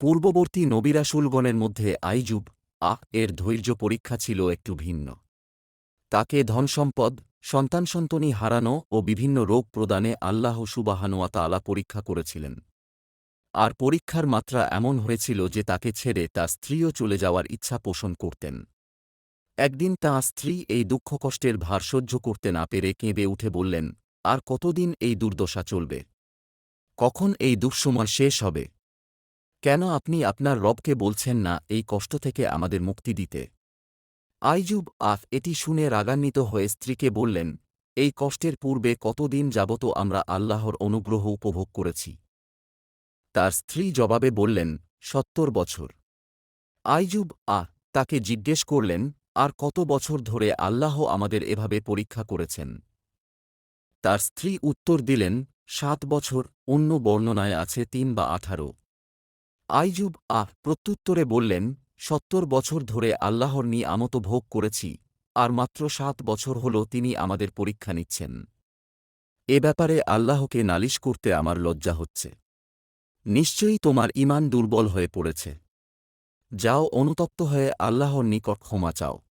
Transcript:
পূর্ববর্তী নবিরাসুলগণের মধ্যে আইজুব আহ, এর ধৈর্য পরীক্ষা ছিল একটু ভিন্ন। তাকে ধনসম্পদ সন্তানসন্তনী হারানো ও বিভিন্ন রোগ প্রদানে আল্লাহ সুবাহানুয়া তালা পরীক্ষা করেছিলেন। আর পরীক্ষার মাত্রা এমন হয়েছিল যে তাকে ছেড়ে তার স্ত্রীও চলে যাওয়ার ইচ্ছা পোষণ করতেন। একদিন তাঁর স্ত্রী এই দুঃখ কষ্টের ভার সহ্য করতে না পেরে কেঁদে উঠে বললেন, আর কতদিন এই দুর্দশা চলবে? কখন এই দুঃসময় শেষ হবে? কেন আপনি আপনার রবকে বলছেন না এই কষ্ট থেকে আমাদের মুক্তি দিতে? আইজুব আফ এটি শুনে রাগান্বিত হয়ে স্ত্রীকে বললেন, এই কষ্টের পূর্বে কতদিন যাবত আমরা আল্লাহর অনুগ্রহ উপভোগ করেছি? তার স্ত্রী জবাবে বললেন, সত্তর বছর। আইজুব আহ, তাকে জিজ্ঞেস করলেন, আর কত বছর ধরে আল্লাহ আমাদের এভাবে পরীক্ষা করেছেন? তার স্ত্রী উত্তর দিলেন, সাত বছর, অন্য বর্ণনায় আছে তিন বা আঠারো। আইজুব আহ প্রত্যুত্তরে বললেন, সত্তর বছর ধরে আল্লাহর নি আমত ভোগ করেছি, আর মাত্র সাত বছর হল তিনি আমাদের পরীক্ষা নিচ্ছেন। এ ব্যাপারে আল্লাহকে নালিশ করতে আমার লজ্জা হচ্ছে। নিশ্চয়ই তোমার ইমান দুর্বল হয়ে পড়েছে। যাও অনুতপ্ত হয়ে আল্লাহর নিকট ক্ষমা চাও।